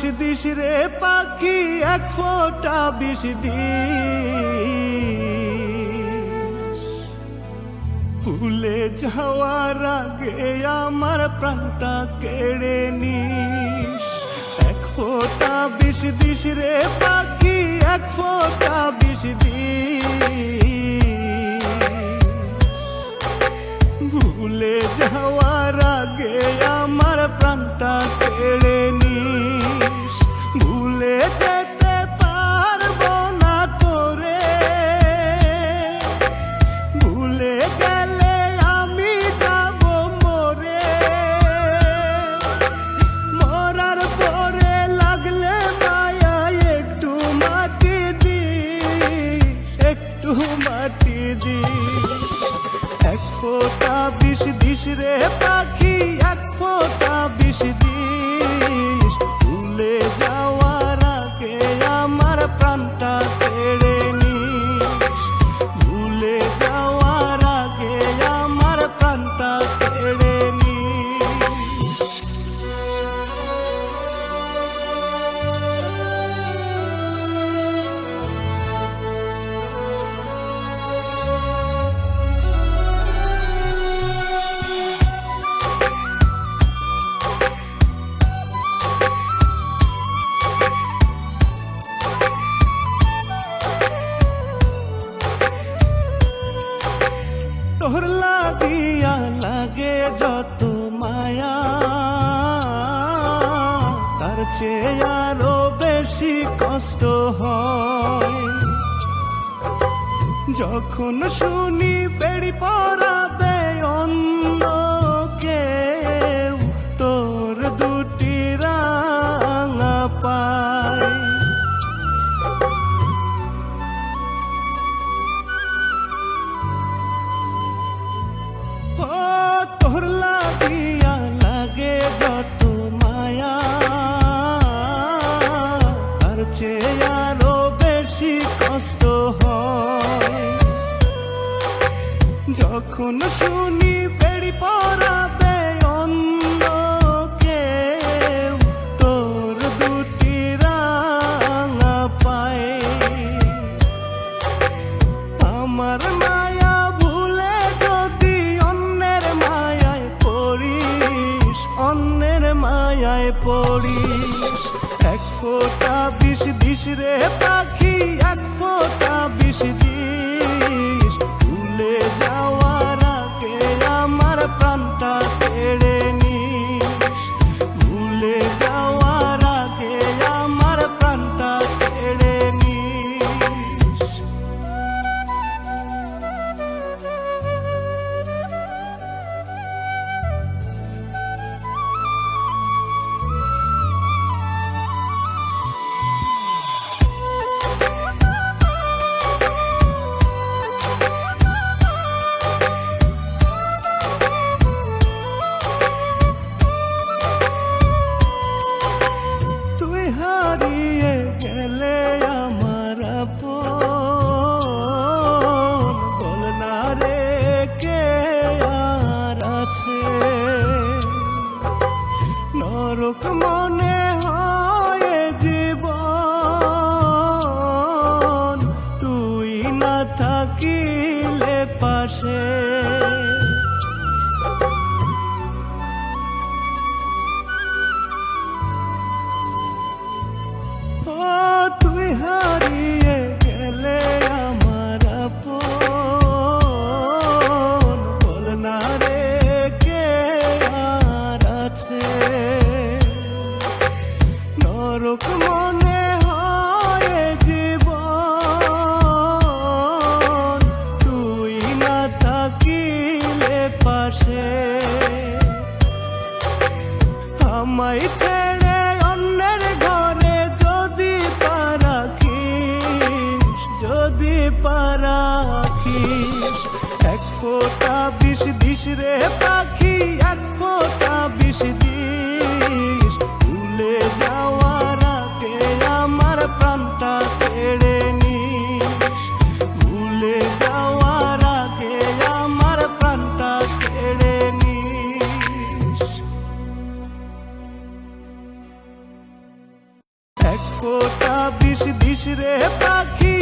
বিষ দিস রে পাখি, এক ফোঁটা বিষ দিস। ভুলে যাওয়ার আগে আমার প্রাণটা কেড়ে নিস। এক ফোঁটা বিষ দিস রে পাখি, এক ফোঁটা বিষ দিস। ভুলে যাওয়ার আগে আমার প্রাণটা কেড়ে নিস তার চেয়ে আরও বেশি কষ্ট হয়। যখন শুনি বেড়ি পড়াবে চেয়ে আরও বেশি কষ্ট হয়। যখন শুনি দুটি রাঙা পায়। মায়া ভুলে যদি অন্যের মায়ায় অন্যের মায়ায় ফোঁটা বিষ দিস রে পাখি, এক ফোঁটা বিষ দিস। ভুলে যাওয়ার আগে আমার প্রাণটা কেড়ে নিস। ভুলে যাওয়ার নরক মনে হয়। তোমায় ছেড়ে অন্যের ঘরে যদি পারাখিস যদি পারাখিস, এক পোতা বিষ দিস রে পাখি, এক পোতা বিষ দিস ফোটা দিস দিস রে পাখি